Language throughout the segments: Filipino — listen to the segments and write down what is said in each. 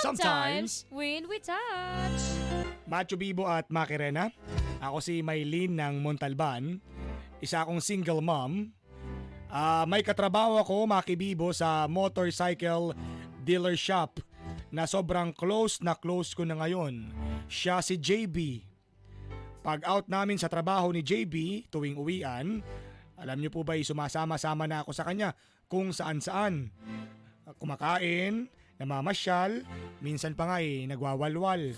Sometimes, when we touch. Macho Bibo at Makirena. Ako si Maylene ng Montalban. Isa akong single mom. Ah, may katrabaho ako, Maki Bibo, sa motorcycle dealer shop na sobrang close na close ko na ngayon. Siya si JB. Pag out namin sa trabaho ni JB tuwing uwian, alam niyo po ba sumasama-sama na ako sa kanya kung saan-saan. Kumakain, namamasyal, minsan pa nga eh, nagwawalwal.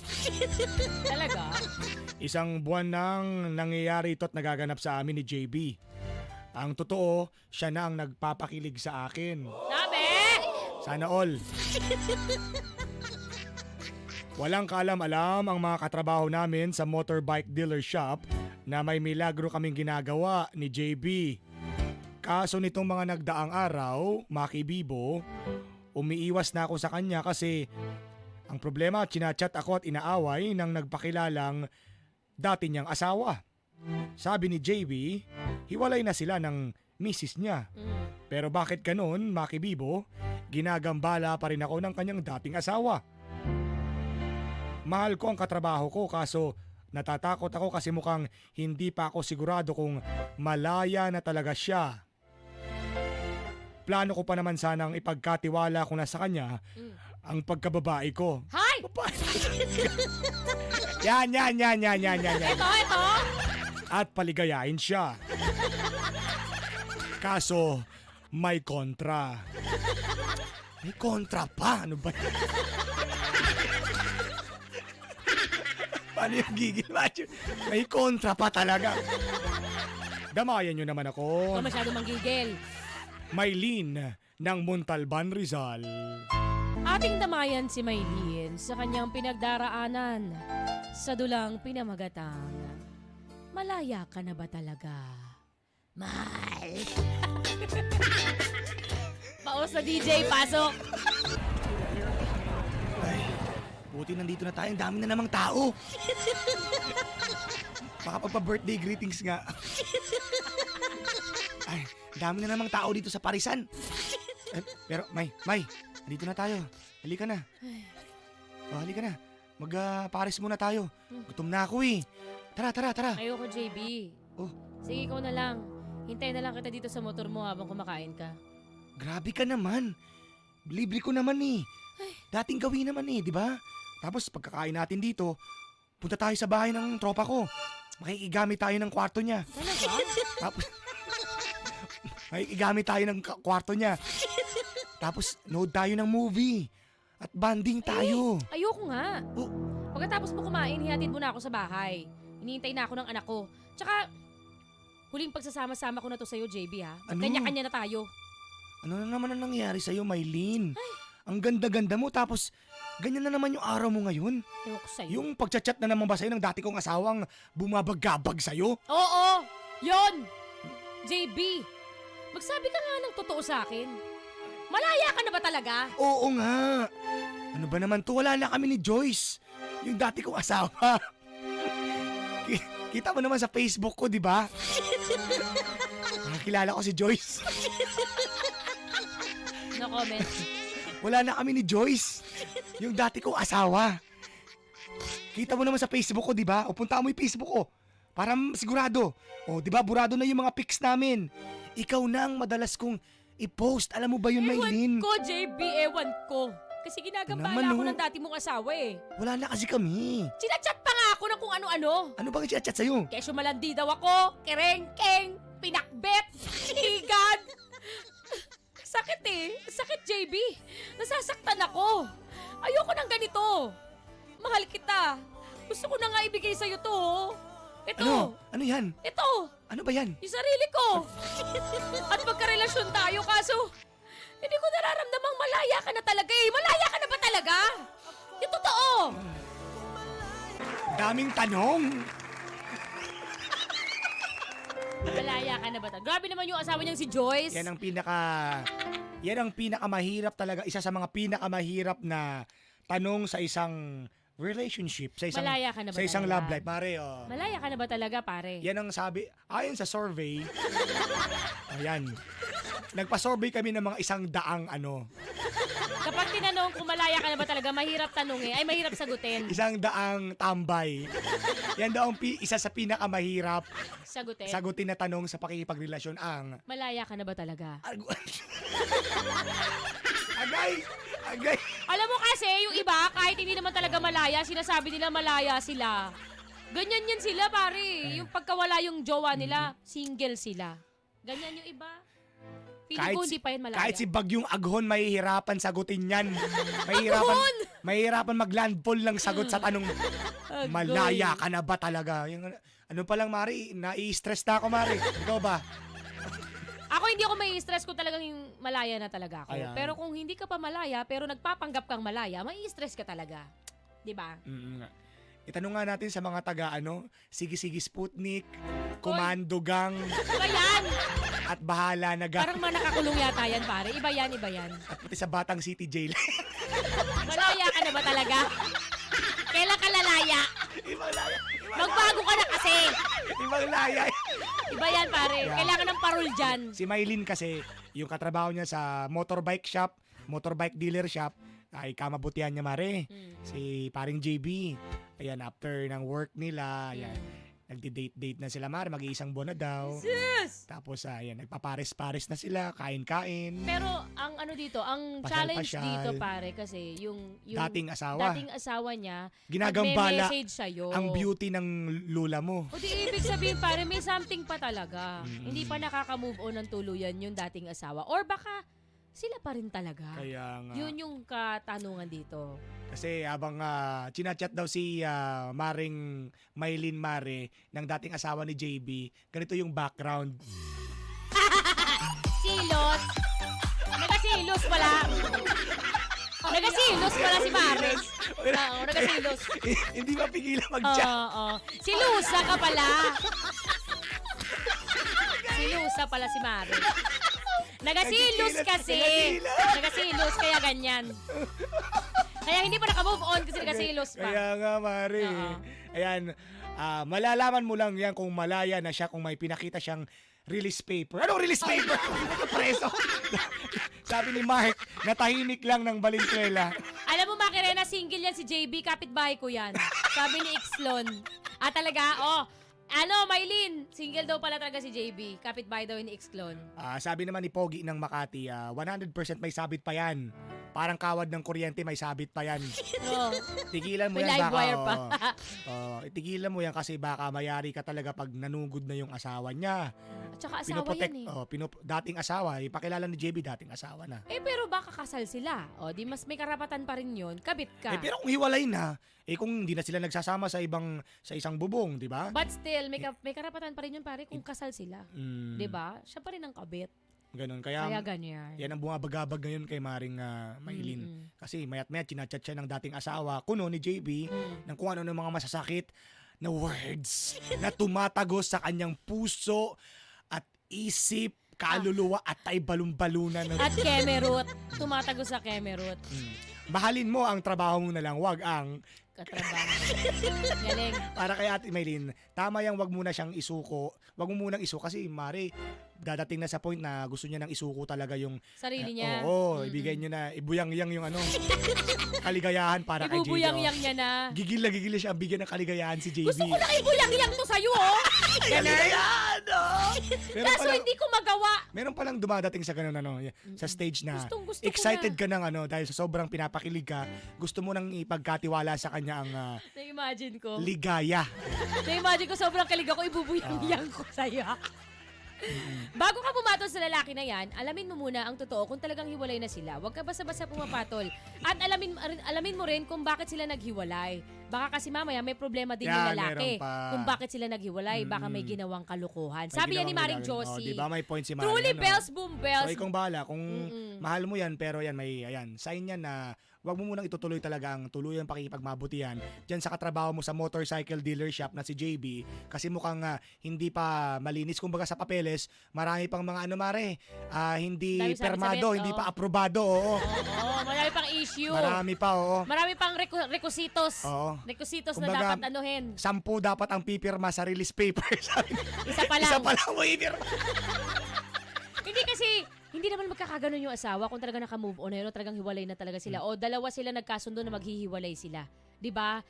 Talaga? Isang buwan nang nangyayari ito at nagaganap sa amin ni JB. Ang totoo, siya na ang nagpapakilig sa akin. Sabi! Sana all. Walang kaalam-alam ang mga katrabaho namin sa motorbike dealer shop na may milagro kaming ginagawa ni JB. Kaso nitong mga nagdaang araw, Maki Bibo, umiiwas na ako sa kanya kasi ang problema, chinachat ako at inaaway ng nagpakilalang dati niyang asawa. Sabi ni JB, hiwalay na sila ng misis niya. Mm. Pero bakit ganun, Maki Bibo? Ginagambala pa rin ako ng kanyang dating asawa. Mahal ko ang katrabaho ko kaso natatakot ako kasi mukhang hindi pa ako sigurado kung malaya na talaga siya. Plano ko pa naman sanang ipagkatiwala ko na sa kanya Mm. ang pagkababae ko. Hi! Yan, yan, yan, yan, yan, yan, yan. Ito, ito! At paligayahin siya. Kaso, may kontra. May kontra pa? Ano ba? yan? Paano yung gigil, Matthew? May kontra pa talaga. Damayan nyo naman ako. Ikaw masyado manggigil. Maylene ng Montalban, Rizal. Ating damayan si Maylene sa kanyang pinagdaraanan sa dulang pinamagatang. Malaya ka na ba talaga? Mahal. Paus na DJ, pasok! Ay, buti nandito na tayo. Ang dami na namang tao. Baka pagpa-birthday greetings nga. Dami na namang tao dito sa Parisan. Eh, pero, May, May, dito na tayo. Halika na. Oh, halika na. Mag-Paris muna tayo. Gutom na ako eh. Tara, tara, tara. Ayoko, JB. Oh, Sige, ikaw na lang. Hintayin na lang kita dito sa motor mo habang kumakain ka. grabe ka naman. Libre ko naman eh. Dating gawin naman eh, di ba? Tapos pagkakain natin dito, punta tayo sa bahay ng tropa ko. Makikigamit tayo ng kwarto niya. Talaga? Tapos, makikigamit tayo ng kwarto niya. Tapos, nood tayo ng movie. At banding tayo. Ayoko nga. Oh. Pagkatapos mo kumain, hihatid mo na ako sa bahay. Hinihintay na ako ng anak ko. Tsaka, huling pagsasama-sama ko na to sa'yo, JB ha. Ano? Kanya-kanya na tayo. Ano na naman ang nangyari sa'yo, Maylene? Ang ganda-ganda mo, tapos ganyan na naman yung araw mo ngayon. Ayoko sa'yo. Yung pagchat-chat na naman ba sa'yo ng dati kong asawang bumabagabag sa'yo? Oo! Yon! JB! Magsabi ka nga ng totoo sa akin. Malaya ka na ba talaga? Oo nga. Ano ba naman to? Wala na kami ni Joyce. Yung dati kong asawa. Ki- Kita mo naman sa Facebook ko, di ba? Nakakilala ko si Joyce. No comment. Wala na kami ni Joyce. Yung dati kong asawa. Kita mo naman sa Facebook ko, di ba? O punta mo yung Facebook ko. Para sigurado. O, di ba? Burado na yung mga pics namin. Ikaw na ang madalas kong i-post. Alam mo ba yun, Ewan Maylene? ko, JB, ewan ko. Kasi ginagambala ako ng dati mong asawa eh. Wala na kasi kami. Sinachat pa nga ako ng kung ano-ano. Ano bang chat sa'yo? Kesyo malandi daw ako, kerengkeng, pinakbet, higan. Sakit eh. Sakit, JB. Nasasaktan ako. Ayoko ng ganito. Mahal kita. Gusto ko na nga ibigay sa'yo to. oh. Ito. Ano? Ano yan? Ito. Ano ba yan? Yung sarili ko. At magkarelasyon tayo kaso hindi ko nararamdamang malaya ka na talaga eh. Malaya ka na ba talaga? Yung totoo. Daming tanong. Malaya ka na ba talaga? Grabe naman yung asawa niyang si Joyce. Yan ang pinaka... Yan ang pinakamahirap talaga. Isa sa mga pinakamahirap na tanong sa isang relationship. Sa isang, Malaya ka na ba Sa isang talaga? love life. Pare, oh. Malaya ka na ba talaga, pare? Yan ang sabi, ayon sa survey, ayan, nagpa-survey kami ng mga isang daang ano. Kapag tinanong kung malaya ka na ba talaga, mahirap tanungin. Ay, mahirap sagutin. Isang daang tambay. Yan daw ang pi- isa sa pinakamahirap Sagutin. sagutin na tanong sa pakikipagrelasyon ang malaya ka na ba talaga? Agay! Agay! Alam mo kasi, yung iba, kahit hindi naman talaga malaya, sinasabi nila malaya sila. Ganyan yan sila, pare. Yung pagkawala yung jowa nila, single sila. Ganyan yung iba. Feeling ko si- hindi pa yan malaya. kahit si Bagyong Aghon mahihirapan sagutin yan. Mahihirapan, mahihirapan mag-landfall ng sagot sa tanong, malaya ka na ba talaga? Yung, ano pa lang, Mari, nai-stress na ako, Mari. Ikaw ba? Ako hindi ako may stress kung talagang yung malaya na talaga ako. Ayan. Pero kung hindi ka pa malaya, pero nagpapanggap kang malaya, may stress ka talaga. 'Di ba? Mm, nga. Itanong nga natin sa mga taga, ano, Sige-sige Sputnik, Komando Gang, Iba yan! at Bahala na Gang, Parang mga nakakulong yata yan, pare. Iba yan, iba yan. at pati sa Batang City Jail. Malaya ka na ba talaga? Kailan ka lalaya? Ibang laya. Magbago ka na kasi. Ibang laya. Iba yan, pare. Yeah. Kailangan ng parol dyan. Si Maylin kasi, yung katrabaho niya sa motorbike shop, motorbike dealer shop, ay kamabutihan niya mare. Hmm. Si paring JB. Ayan, after ng work nila, ayan, nagdi-date-date na sila mare, mag-iisang buwan na daw. Sis! Tapos, ayan, nagpapares-pares na sila, kain-kain. Pero ang ano dito, ang challenge dito, pare, kasi yung, yung Dating asawa. dating asawa niya, Ginagambala sa'yo. ang beauty ng lula mo. O di ibig sabihin, pare, may something pa talaga. Mm. Hindi pa nakaka-move on ng tuluyan yung dating asawa. Or baka sila pa rin talaga. Kaya nga. Yun yung katanungan dito. Kasi habang uh, chinachat daw si ah, Maring Maylin Mare ng dating asawa ni JB, ganito yung background. Silos! Nagasilos pala! Nagasilos pala si Mare. Oo, nagasilos. Hindi mapigilan Oo, mag-chat. oo. Silusa ka pala. Silusa pala si Mare. Nagasilos kasi. nagasilos. Nagasilos, kaya ganyan. Kaya hindi pa naka-move on kasi nagasilos pa. Kaya nga, Mare. Oo. Ayan, ah, malalaman mo lang yan kung malaya na siya kung may pinakita siyang release paper. Anong release paper? Preso. Sabi ni Mark, natahimik lang ng Valenzuela. Alam mo, Makirena, single yan si JB. Kapitbahay ko yan. Sabi ni Ixlon. Ah, talaga? Oh, ano, Maylin, single daw pala talaga si JB. Kapitbahay daw ni Ixlon. Ah, sabi naman ni Pogi ng Makati, ah, 100% may sabit pa yan. Parang kawad ng kuryente, may sabit pa yan. Oh, Tigilan mo may yan live baka, wire pa. oo. Oo, itigilan mo yan kasi baka mayari ka talaga pag nanugod na yung asawa niya. At saka asawa Pinoprotect, yan eh. oh, pinop- dating asawa, ipakilala ni JB dating asawa na. Eh pero baka kasal sila. O di mas may karapatan pa rin yun. Kabit ka. Eh pero kung hiwalay na, eh kung hindi na sila nagsasama sa ibang sa isang bubong, di ba? But still, may, ka- may karapatan pa rin yun pare kung kasal sila. Mm, 'Di ba? Siya pa rin ang kabit. Ganun. Kaya, Kaya ganyan. yan ang bumabagabag ngayon kay Maring ah, Maylin. Mm-mm. Kasi mayat mayat chinachat siya ng dating asawa, kuno ni JB, Mm. ng kung ano ng mga masasakit na words na tumatagos sa kanyang puso at isip, kaluluwa at ay balumbalunan. ng- At kemerut. Tumatago sa kemerut. Mm. Mahalin mo ang trabaho mo na lang, wag ang Katrabaho. Galing. para kay Ate Maylin, tama yang wag muna siyang isuko. Wag mo munang isuko kasi mare dadating na sa point na gusto niya nang isuko talaga yung Sarili niya. Oo, ibigay niyo na ibuyang-yang yung ano kaligayahan para kay JB. Ibubuyang-yang niya na. Gigil na gigil siya bigyan ng kaligayahan si JB. Gusto ko na ibuyang-yang to sa'yo, oh! Kaligayahan, oh! Meron Kaso palang, hindi ko magawa. meron palang dumadating sa ganun ano, sa stage na Gustong gusto ko excited ka ng ano dahil sa sobrang pinapakilig ka, gusto mo nang ipagkatiwala sa kanya ang ah, Na-imagine ko. ligaya. Na-imagine ko sobrang kilig ako, ibubuyang-yang ko sa'yo. Bago ka pumatol sa lalaki na yan, alamin mo muna ang totoo kung talagang hiwalay na sila. Huwag ka basta-basta pumapatol. At alamin, alamin mo rin kung bakit sila naghiwalay. Baka kasi mamaya may problema din yung Yan, lalaki. meron pa. Kung bakit sila naghiwalay, baka may ginawang kalukuhan. Sabi yan ni Maring. Josie. Oh, di ba may point si Maring? Truly ano? bells, boom bells. So, ikaw bahala. Kung Mm-mm. Mahal mo yan, pero yan, may, ayan, sign yan na wag mo munang itutuloy talaga ang tuluyang pakikipagmabutihan dyan sa katrabaho mo sa motorcycle dealership na si JB kasi mukhang ah, hindi pa malinis. Kumbaga sa papeles, marami pang mga ano mare, ah, hindi Dami permado, hindi oo. pa aprobado, oo. Oo, marami pang issue. Marami pa, oo. Marami pang reku- requisitos. Oo. Requisitos na Kumbaga, dapat anuhin. Sampu dapat ang pipirma sa release paper. Sabi, Isa pa lang. Isa pa lang mo ipirma. Hindi kasi, hindi naman magkakaganon yung asawa kung talaga naka-move on na yun o talagang hiwalay na talaga sila o dalawa sila nagkasundo na maghihiwalay sila. 'Di ba?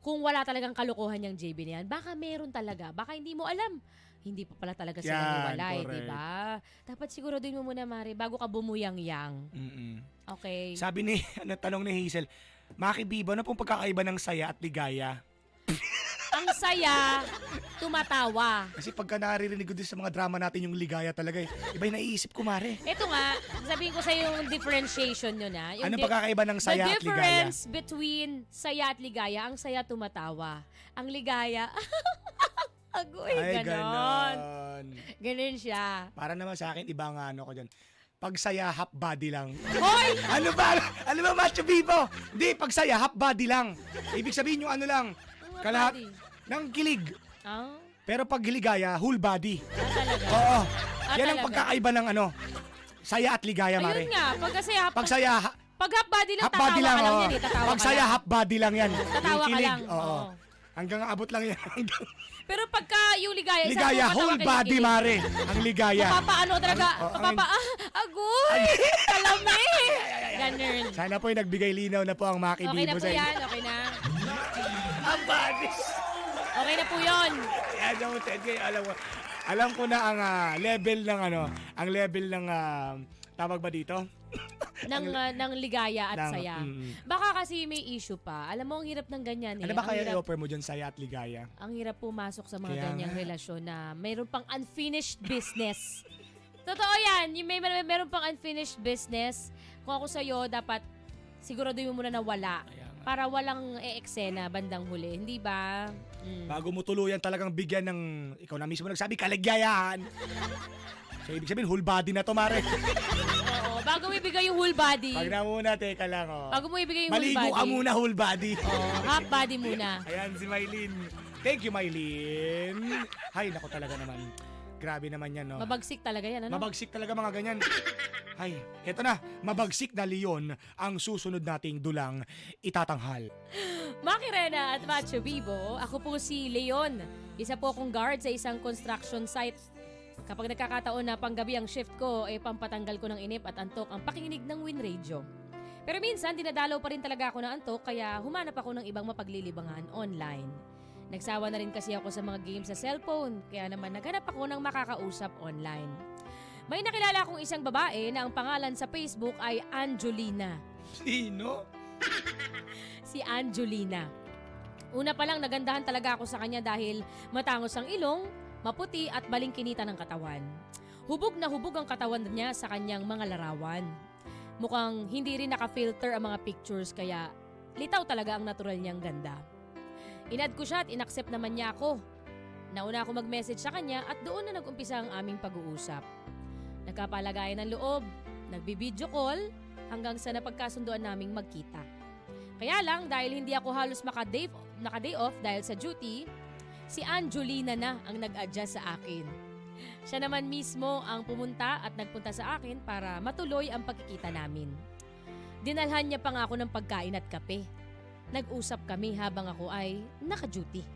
Kung wala talagang kalokohan yung JB na yan, baka meron talaga. Baka hindi mo alam. Hindi pa pala talaga sila Yan, hiwalay, correct. 'di ba? Dapat siguraduhin mo muna, Mari, bago ka bumuyang-yang. Mm-mm. Okay? Sabi ni, ano, tanong ni Hazel, Maki Bibo, ano pong pagkakaiba ng saya at ligaya? Ang saya, tumatawa. Kasi pagka naririnig ko din sa mga drama natin yung ligaya talaga eh. Iba yung naiisip ko, Mare. Ito nga, sabihin ko sa yung differentiation nyo na. Yung Ano di- pagkakaiba ng saya The at ligaya? difference between saya at ligaya, ang saya tumatawa. Ang ligaya, agoy, Ay, ganon. ganon. Ganon siya. Para naman sa akin, iba nga ano ko dyan. Pag saya, half body lang. Hoy! ano ba? Ano ba, Macho Bibo? Hindi, pag saya, half body lang. Ibig sabihin yung ano lang, Ang Kalahat- body. Ng kilig. Ah, Pero pag ligaya, whole body. ah, talaga. Oo. Ah, Yan ang talaga? pagkakaiba ng ano, saya at ligaya, Ayun Mare. nga, pag kasi half, Pag saya, ha- pag half body lang, half tatawa body lang. ka lang oo. yan eh. Tatawa Pag ka saya, lang. half body lang yan. Tatawa ka kilig, lang, Oo. oo. Hanggang abot lang yan. Hanggang- Pero pagka yung ligaya, ligaya, mo whole body, kilig-kilig. Mare. Ang ligaya. Mapapaano talaga, Ang- oh, ang- mapapa, ah, agoy, kalami. Ganun. Sana po ay nagbigay linaw na po ang Maki Okay na po sa inyo. yan, okay na. Ang badis. Okay na po yun. Kaya daw, Ted, kaya alam mo, alam ko na ang ah, level ng ano, ang level ng ah, tawag ba dito? ng, uh, ng ligaya at Ng- saya. mm. Baka kasi may issue pa. Alam mo, ang hirap ng ganyan eh. Ano ba ang kaya hirap, i-offer mo dyan, saya at ligaya? ang hirap pumasok sa mga Kaya ganyang nga. relasyon na mayroon pang unfinished business. Totoo yan. Yung may, may mayroon pang unfinished business. Kung ako sa'yo, dapat siguraduhin mo muna na wala. Para walang e-eksena bandang huli. Hindi ba? Mm. Bago mo tuluyan talagang bigyan ng, ikaw na mismo nagsabi, kaligayaan. so, ibig sabihin, whole body na to, Mare. Oo. Bago mo ibigay yung whole body. Pag na muna, teka lang, oh. Bago mo ibigay yung whole Maligo body. ka muna, whole body. Oo, half body muna. Ayan si Maylin. Thank you, Maylin. Hay, nako talaga naman. Grabe naman yan, no? Mabagsik talaga yan, ano? Mabagsik talaga mga ganyan. Hay, eto na. Mabagsik na leon ang susunod nating dulang itatanghal. Maki Rena at Macho Vivo, ako po si Leon. Isa po akong guard sa isang construction site. Kapag nagkakataon na panggabi ang shift ko, eh pampatanggal ko ng inip at antok ang pakikinig ng Win Radio. Pero minsan, dinadalaw pa rin talaga ako ng antok kaya humanap ako ng ibang mapaglilibangan online. Nagsawa na rin kasi ako sa mga games sa cellphone, kaya naman naghanap ako ng makakausap online. May nakilala akong isang babae na ang pangalan sa Facebook ay Angelina Sino? si Angelina. Una pa lang nagandahan talaga ako sa kanya dahil matangos ang ilong, maputi at balingkinita ng katawan. Hubog na hubog ang katawan niya sa kanyang mga larawan. Mukhang hindi rin naka-filter ang mga pictures kaya litaw talaga ang natural niyang ganda. Inad ko siya at inaccept naman niya ako. Nauna ako mag-message sa kanya at doon na nag-umpisa ang aming pag-uusap. Nagkapalagayan ng loob, nagbi-video call, hanggang sa napagkasunduan naming magkita. Kaya lang, dahil hindi ako halos maka-day, naka-day off dahil sa duty, si Angelina na ang nag-adjust sa akin. Siya naman mismo ang pumunta at nagpunta sa akin para matuloy ang pagkikita namin. Dinalhan niya pa nga ako ng pagkain at kape. Nag-usap kami habang ako ay naka-duty.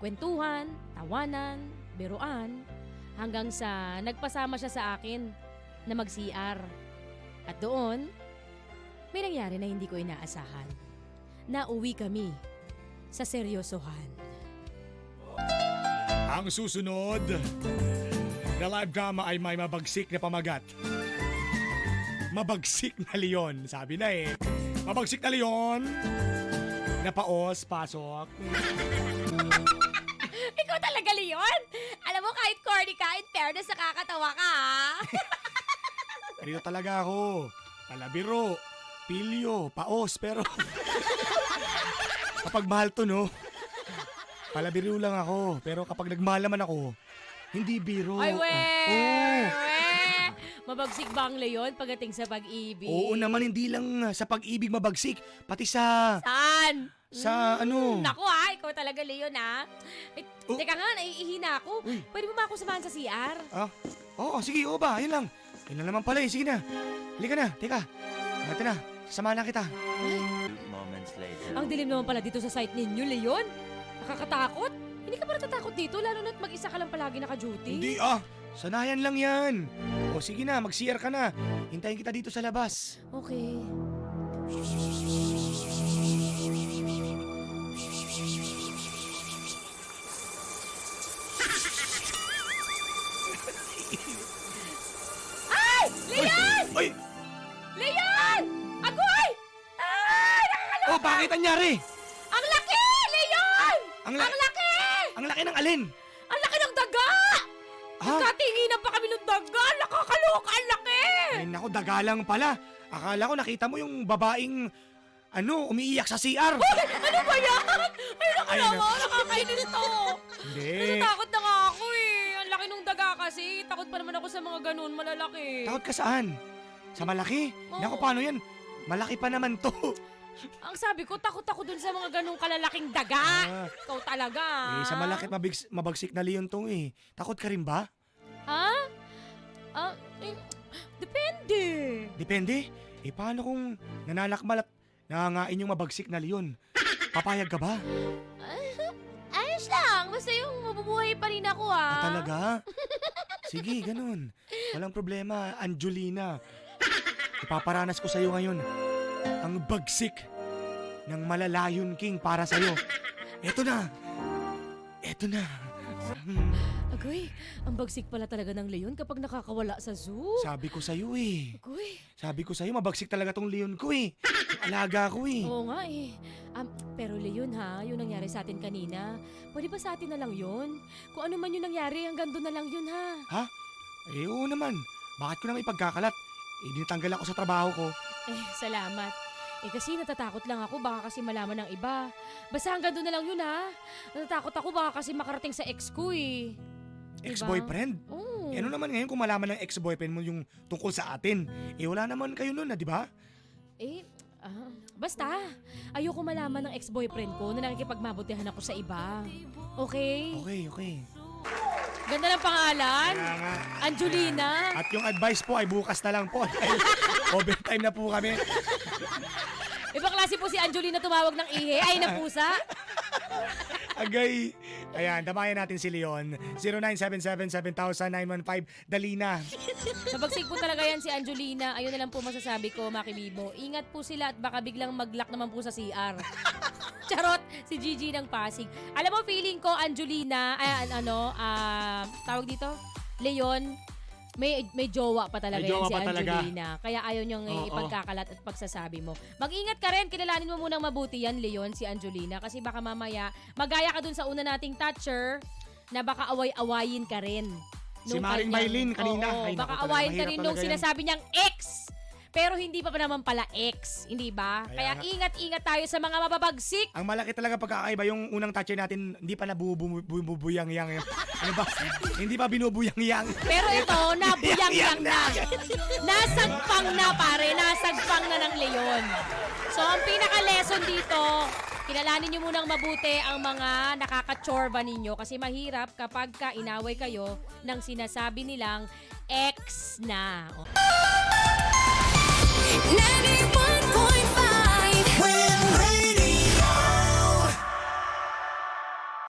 Kwentuhan, tawanan, biruan, hanggang sa nagpasama siya sa akin na mag-CR. At doon, may nangyari na hindi ko inaasahan. Nauwi kami sa seryosohan. Ang susunod na live drama ay may mabagsik na pamagat. Mabagsik na leon. Sabi na eh. Mabagsik na leon. Napaos, pasok. Ikaw talaga, Leon! Alam mo, kahit corny ka, in fairness, nakakatawa ka, ha? Pero talaga ako. Palabiro. Pilyo. Paos. Pero... kapag mahal to, no? Palabiro lang ako. Pero kapag nagmahal naman ako, hindi biro. Ay, we! Oo. Mabagsik ba ang Leon pagdating sa pag-ibig? Oo naman, hindi lang sa pag-ibig mabagsik. Pati sa... Saan? Sa ano? Naku ha, ikaw talaga, Leon ha. Eh, Oh. Teka nga, naiihina ako. Uy. Pwede mo ba ako samahan sa CR? Ah? Oo, sige, oo ba? Ayun lang. Ayun lang naman pala eh. Sige na. Halika na. Teka. Ate na. Sasamahan na kita. moments later. Ang dilim naman pala dito sa site ninyo, Leon. Nakakatakot. Hindi ka ba natatakot dito? Lalo na't mag-isa ka lang palagi naka-duty. Hindi ah. Sanayan lang yan. Sige na, mag-CR ka na. Hintayin kita dito sa labas. Okay. Ay! Leon! Oy! Leon! Agoy! Ay! Oh, bakit anyari? Ang laki! Leon! Ang, la- Ang laki! ang laki ng alin? Dagalang pala. Akala ko nakita mo yung babaeng, ano, umiiyak sa CR. Ano ba yan? Ay, naku Ay, naman! Nakakainis to! Hindi. Natatakot na nga ako eh. Ang laki ng daga kasi. Takot pa naman ako sa mga ganun malalaki. Takot ka saan? Sa malaki? Oo. Naku, paano yan? Malaki pa naman to. Ang sabi ko, takot ako dun sa mga ganung kalalaking daga. Ah, Ikaw talaga. eh, sa malaki mabigs, mabagsik na leon to eh. Takot ka rin ba? Ha? Ah, eh, depende. Depende. Eh, paano kung nananakmal at nangangain yung mabagsik na leon? Papayag ka ba? Ayos lang. Basta yung mabubuhay pa rin ako ah. Ah, talaga? Sige, ganun. Walang problema, Angelina. Ipaparanas ko sa'yo ngayon ang bagsik ng malalayon king para sa'yo. Eto na. Eto na. Hmm, Agoy, ang bagsik pala talaga ng leon kapag nakakawala sa zoo. Sabi ko sa'yo eh. Agoy. Sabi ko sa'yo, mabagsik talaga tong leon ko eh. Alaga ko eh. Oo nga eh. Um, pero Leon ha, yung nangyari sa atin kanina, pwede ba sa atin na lang yun? Kung ano man yung nangyari, hanggang doon na lang yun ha. Eh, oo naman. Bakit ko naman ipagkakalat? Eh, dinatanggal ako sa trabaho ko. Eh, salamat. Eh kasi natatakot lang ako, baka kasi malaman ng iba. Basta hanggang doon na lang yun ha. Natatakot ako, baka kasi makarating sa ex ko eh. Ex-boyfriend. Oo. Eh, ano naman ngayon kung malaman ng ex-boyfriend mo yung tungkol sa atin? Eh, wala naman kayo nun na, di ba? Eh, ah, basta. Ayoko malaman ng ex-boyfriend ko na nakikipagmabutihan ako sa iba. Okay? Okay, okay. Ganda ng pangalan. Kaya nga. Angelina. At yung advice po ay bukas na lang po. Dahil overtime na po kami. Ibang klase po si Angelina tumawag ng ihe. Ay, na pusa. Agay. Ayan, damayan natin si Leon. 0977-7915. Dali na. Mabagsig po talaga yan si Angelina. Ayun na lang po masasabi ko, Maki Bibo. Ingat po sila at baka biglang mag-lock naman po sa CR. Charot, si Gigi ng Pasig. Alam mo, feeling ko, Angelina, ay, an- ano, ah, tawag dito, Leon, may may jowa pa talaga May yan si talaga. Angelina. Kaya ayaw niyang Oo. ipagkakalat at pagsasabi mo. Mag-ingat ka rin, kilalanin mo munang mabuti yan, Leon, si Angelina. Kasi baka mamaya, magaya ka dun sa una nating toucher, na baka away-awayin ka rin. Si Maring Maylin kanina. Oo, Ay, baka awayin ka rin nung sinasabi niyang ex. Pero hindi pa pa naman pala ex, hindi ba? Kaya Kaya, nga. ingat-ingat tayo sa mga mababagsik. Ang malaki talaga pagkakaiba yung unang toucher natin, hindi pa nabubuyang-yang. Ano ba? hindi pa binubuyang-yang. Pero ito, nabuyang-yang na. Nasagpang na pare, nasagpang na ng leon. So ang pinaka-lesson dito, kilalanin niyo munang mabuti ang mga nakakachorba ninyo kasi mahirap kapag ka inaway kayo ng sinasabi nilang ex na. Ninety-one.